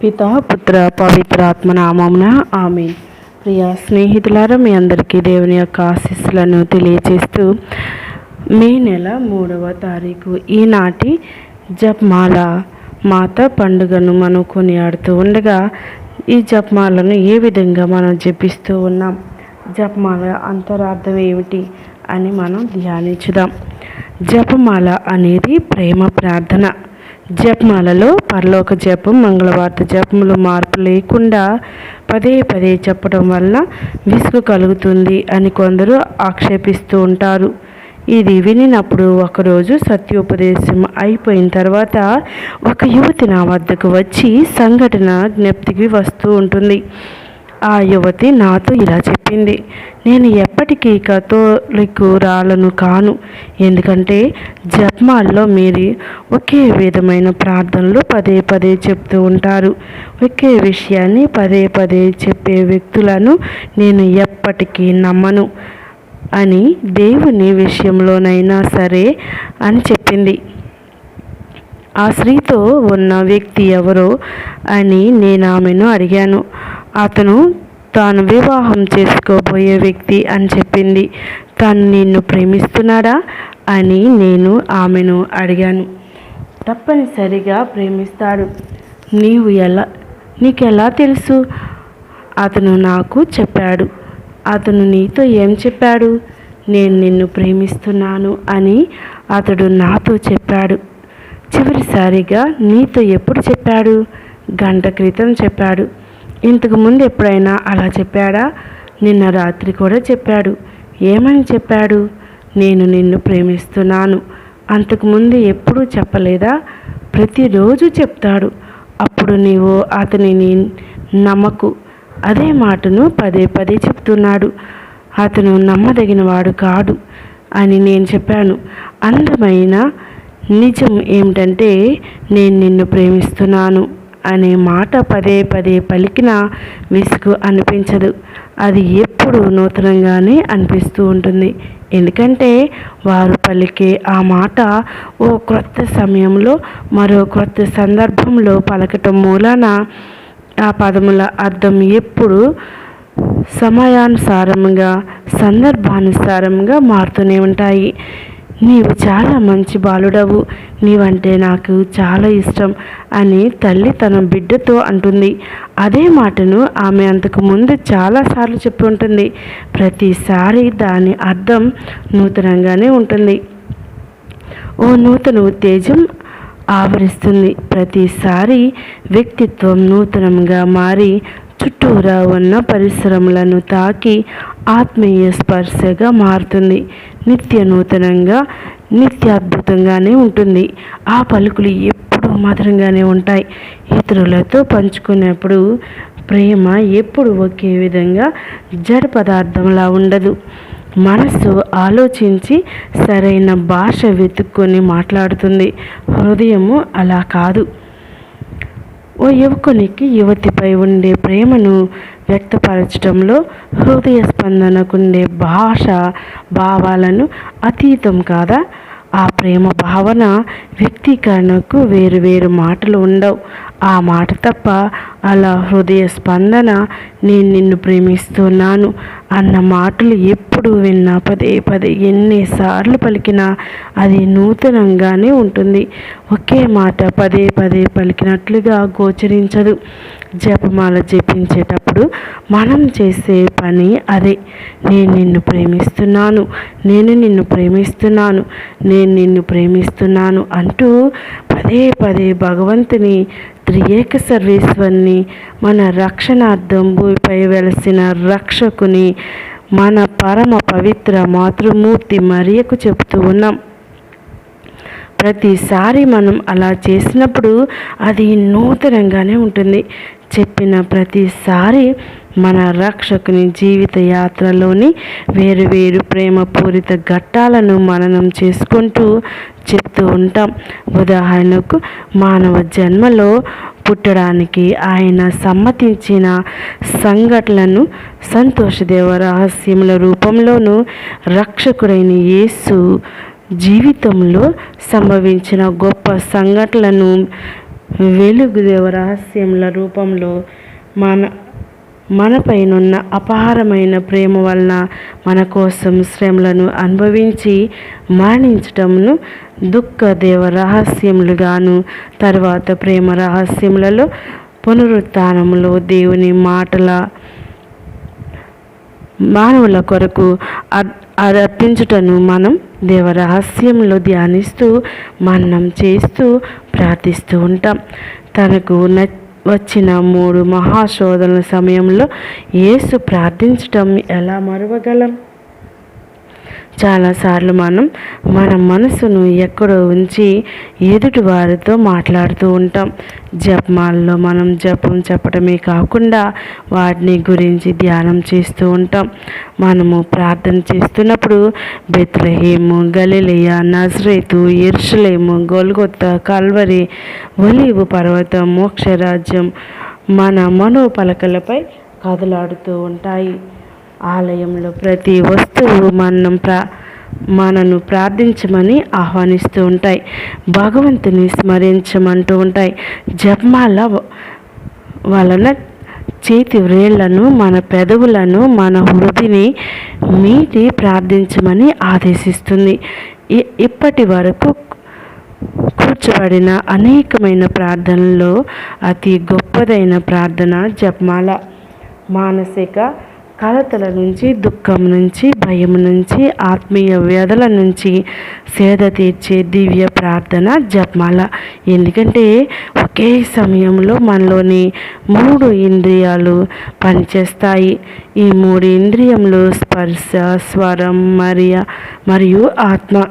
పిత పుత్ర పవిత్ర ఆత్మనామమున ఆమె ప్రియ స్నేహితులారా మీ అందరికీ దేవుని యొక్క ఆశీస్సులను తెలియజేస్తూ మే నెల మూడవ తారీఖు ఈనాటి జప్మాల మాత పండుగను మనం కొనియాడుతూ ఉండగా ఈ జప్మాలను ఏ విధంగా మనం జపిస్తూ ఉన్నాం? జపమాల అంతరార్థం ఏమిటి అని మనం ధ్యానించుదాం. జపమాల అనేది ప్రేమ ప్రార్థన. జపమాలలో పరలోక జపం మంగళవార్త జపములు మార్పు లేకుండా పదే పదే చెప్పడం వల్ల విసుగు కలుగుతుంది అని కొందరు ఆక్షేపిస్తూ ఉంటారు. ఇది వినినప్పుడు ఒకరోజు సత్యోపదేశం అయిపోయిన తర్వాత ఒక యువతి నా వద్దకు వచ్చి సంఘటన జ్ఞప్తికి వస్తూ ఉంటుంది. ఆ యువతి నాతో ఇలా చెప్పింది. నేను ఎప్పటికీ రాలను కాను. ఎందుకంటే జప్మాల్లో మీరు ఒకే విధమైన ప్రార్థనలు పదే పదే చెప్తూ ఉంటారు. ఒకే విషయాన్ని పదే పదే చెప్పే వ్యక్తులను నేను ఎప్పటికీ నమ్మను అని దేవుని విషయంలోనైనా సరే అని చెప్పింది. ఆ స్త్రీతో ఉన్న వ్యక్తి ఎవరో అని నేను ఆమెను అడిగాను. అతను తాను వివాహం చేసుకోబోయే వ్యక్తి అని చెప్పింది. తను నిన్ను ప్రేమిస్తున్నాడా అని నేను ఆమెను అడిగాను. తప్పనిసరిగా ప్రేమిస్తాడు. నీవు ఎలా నీకెలా తెలుసు? అతను నాకు చెప్పాడు. అతను నీతో ఏం చెప్పాడు? నేను నిన్ను ప్రేమిస్తున్నాను అని అతడు నాతో చెప్పాడు. చివరిసారిగా నీతో ఎప్పుడు చెప్పాడు? గంట క్రితం చెప్పాడు. ఇంతకు ముందు ఎప్పుడైనా అలా చెప్పాడా? నిన్న రాత్రి కూడా చెప్పాడు. ఏమని చెప్పాడు? నేను నిన్ను ప్రేమిస్తున్నాను. అంతకుముందు ఎప్పుడూ చెప్పలేదా? ప్రతిరోజు చెప్తాడు. అప్పుడు నీవు అతనిని నమ్మకు. అదే మాటను పదే పదే చెప్తున్నాడు. అతను నమ్మదగినవాడు కాడు అని నేను చెప్పాను. అందమైన నిజం ఏమిటంటే నేను నిన్ను ప్రేమిస్తున్నాను. అనే మాట పదే పదే పలికిన విసుగు అనిపించదు. అది ఎప్పుడు నూతనంగానే అనిపిస్తూ ఉంటుంది. ఎందుకంటే వారు పలికే ఆ మాట ఓ క్రొత్త సమయంలో మరో క్రొత్త సందర్భంలో పలకటం మూలాన ఆ పదముల అర్థం ఎప్పుడు సమయానుసారంగా సందర్భానుసారంగా మారుతూనే ఉంటాయి. నీవు చాలా మంచి బాలుడవు. నీవంటే నాకు చాలా ఇష్టం అని తల్లి తన బిడ్డతో అంటుంది. అదే మాటను ఆమె అంతకు ముందు చాలాసార్లు చెప్పి ఉంటుంది. ప్రతిసారి దాని అర్థం నూతనంగానే ఉంటుంది. ఓ నూతన ఉత్తేజం ఆవరిస్తుంది. ప్రతిసారి వ్యక్తిత్వం నూతనంగా మారి చుట్టూరా ఉన్న పరిశ్రమలను తాకి ఆత్మీయ స్పర్శగా మారుతుంది. నిత్య నూతనంగా నిత్య అద్భుతంగానే ఉంటుంది. ఆ పలుకులు ఎప్పుడు మధురంగానే ఉంటాయి. ఇతరులతో పంచుకునేప్పుడు ప్రేమ ఎప్పుడు ఒకే విధంగా జడ పదార్థంలా ఉండదు. మనసు ఆలోచించి సరైన భాష వెతుక్కొని మాట్లాడుతుంది. హృదయము అలా కాదు. ఓ యువకునికి యువతిపై ఉండే ప్రేమను వ్యక్తపరచడంలో హృదయ స్పందనకుండే భాష భావాలను అతీతం కాదా? ఆ ప్రేమ భావన వ్యక్తీకరణకు వేరు వేరు మాటలు ఉండవు. ఆ మాట తప్ప అలా హృదయ స్పందన నేను నిన్ను ప్రేమిస్తున్నాను అన్న మాటలు ఎప్పుడు విన్నా పదే పదే ఎన్నిసార్లు పలికినా అది నూతనంగానే ఉంటుంది. ఒకే మాట పదే పదే పలికినట్లుగా గోచరించదు. జపమాల జపించేటప్పుడు మనం చేసే పని అదే. నేను నిన్ను ప్రేమిస్తున్నాను. నేను నిన్ను ప్రేమిస్తున్నాను. నేను నిన్ను ప్రేమిస్తున్నాను అంటూ పదే పదే భగవంతుని త్రియేక సర్వేశ్వరిని మన రక్షణార్థం భూమిపై వెలసిన రక్షకుని మన పరమ పవిత్ర మాతృమూర్తి మరియకు చెబుతూ ఉన్నాం. ప్రతిసారి మనం అలా చేసినప్పుడు అది నూతనంగానే ఉంటుంది. చెప్పిన ప్రతిసారి మన రక్షకుని జీవిత యాత్రలోని వేరు వేరు ప్రేమపూరిత ఘట్టాలను మననం చేసుకుంటూ చెప్తూ ఉంటాం. ఉదాహరణకు మానవ జన్మలో పుట్టడానికి ఆయన సమ్మతించిన సంఘటనలను సంతోషదేవ రహస్యముల రూపంలోనూ రక్షకుడైన యేసు జీవితంలో సంభవించిన గొప్ప సంఘటనలను వెలుగు దేవ రహస్యముల రూపంలో మన మనపైనున్న అపారమైన ప్రేమ వలన మన కోసం శ్రమలను అనుభవించి మరణించటమును దుఃఖ దేవ రహస్యములుగాను తర్వాత ప్రేమ రహస్యములలో పునరుత్నములో దేవుని మాటల మానవుల కొరకు అర్పించుటను మనం దేవరహస్యంలో ధ్యానిస్తూ మన్నం చేస్తూ ప్రార్థిస్తూ ఉంటాం. తనకు న వచ్చిన మూడు మహాశోధనల సమయంలో యేసు ప్రార్థించటం ఎలా మరువగలం? చాలాసార్లు మనం మన మనసును ఎక్కడో ఉంచి ఎదుటి వారితో మాట్లాడుతూ ఉంటాం. జపమాల్లో మనం జపం చెప్పడమే కాకుండా వాటిని గురించి ధ్యానం చేస్తూ ఉంటాం. మనము ప్రార్థన చేస్తున్నప్పుడు Bethlehem Galilee Nazareth Jerusalem Golgotha Calvary olive పర్వతం మోక్షరాజ్యం మన మనోపలకలపై కదలాడుతూ ఉంటాయి. ఆలయంలో ప్రతి వస్తువు మనం ప్రా మనను ప్రార్థించమని ఆహ్వానిస్తూ ఉంటాయి. భగవంతుని స్మరించమంటూ ఉంటాయి. జపమాల వలన చేతి వ్రేళ్ళను మన పెదవులను మన హృదిని మీటి ప్రార్థించమని ఆదేశిస్తుంది. ఇప్పటి వరకు కూర్చబడిన అనేకమైన ప్రార్థనల్లో అతి గొప్పదైన ప్రార్థన జపమాల. మానసిక కలతల నుంచి దుఃఖం నుంచి భయం నుంచి ఆత్మీయ వ్యధల నుంచి సేద తీర్చే దివ్య ప్రార్థన జపమాల. ఎందుకంటే ఒకే సమయంలో మనలోని మూడు ఇంద్రియాలు పనిచేస్తాయి. ఈ మూడు ఇంద్రియములు స్పర్శ స్వరం మరియ మరియు ఆత్మ.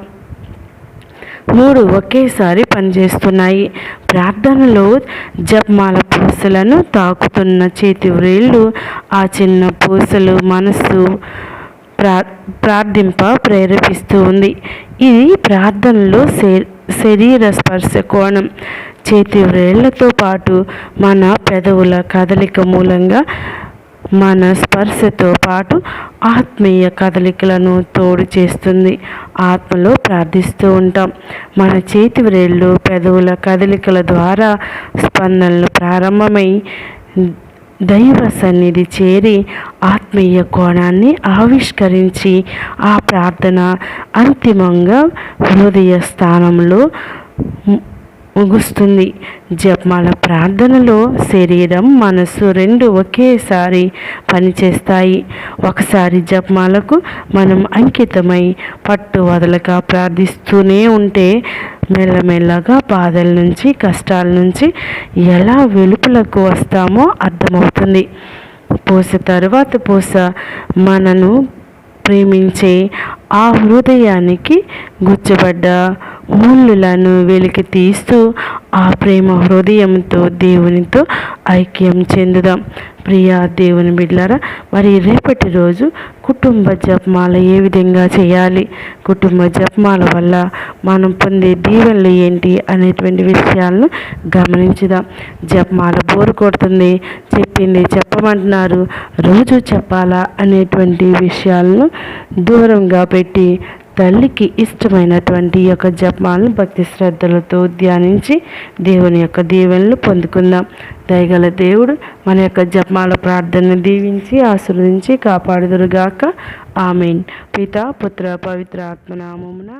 మూడు ఒకేసారి పనిచేస్తున్నాయి. ప్రార్థనలో జపమాల పూసలను తాకుతున్న చేతి వ్రేళ్ళు ఆ చిన్న పూసలు మనస్సు ప్రా ప్రార్థింప ప్రేరేపిస్తూ ఉంది. ఇది ప్రార్థనలో శరీర స్పర్శ కోణం. చేతి వ్రేళ్ళతో పాటు మన పెదవుల కదలిక మూలంగా మన స్పర్శతో పాటు ఆత్మీయ కదలికలను తోడు చేస్తుంది. ఆత్మలో ప్రార్థిస్తూ ఉంటాం. మన చేతి వ్రేళ్ళు పెదవుల కదలికల ద్వారా స్పందనలు ప్రారంభమై దైవ సన్నిధి చేరి ఆత్మీయ కోణాన్ని ఆవిష్కరించి ఆ ప్రార్థన అంతిమంగా హృదయ స్థానంలో ముగుస్తుంది. జపమాల ప్రార్థనలో శరీరం మనసు రెండు ఒకేసారి పనిచేస్తాయి. ఒకసారి జపమాలకు మనం అంకితమై పట్టు వదలక ప్రార్థిస్తూనే ఉంటే మెల్లమెల్లగా బాధల నుంచి కష్టాల నుంచి ఎలా వెలుపులకు వస్తామో అర్థమవుతుంది. పూస తరువాత పూస మనను ప్రేమించే ఆ హృదయానికి గుచ్చబడ్డ ముళ్ళులను వెలికి తీస్తూ ఆ ప్రేమ హృదయంతో దేవునితో ఐక్యం చెందుదాం. ప్రియా దేవుని బిడ్డలారా మరి రేపటి రోజు కుటుంబ జపమాల ఏ విధంగా చేయాలి? కుటుంబ జపమాల వల్ల మనం పొందే దీవెనలు ఏంటి అనేటువంటి విషయాలను గమనించుదాం. జపమాల బోరు కొడుతుంది చెప్పింది చెప్పమంటున్నారు రోజు చెప్పాలా అనేటువంటి విషయాలను దూరంగా పెట్టి తల్లికి ఇష్టమైనటువంటి యొక్క జపాలను భక్తి శ్రద్ధలతో ధ్యానించి దేవుని యొక్క దీవెనలు పొందుకుందాం. దయగల దేవుడు మన యొక్క జపాల ప్రార్థనను దీవించి ఆశీర్వదించి కాపాడుదురుగాక. ఆమెన్. పిత పుత్ర పవిత్ర ఆత్మనామమున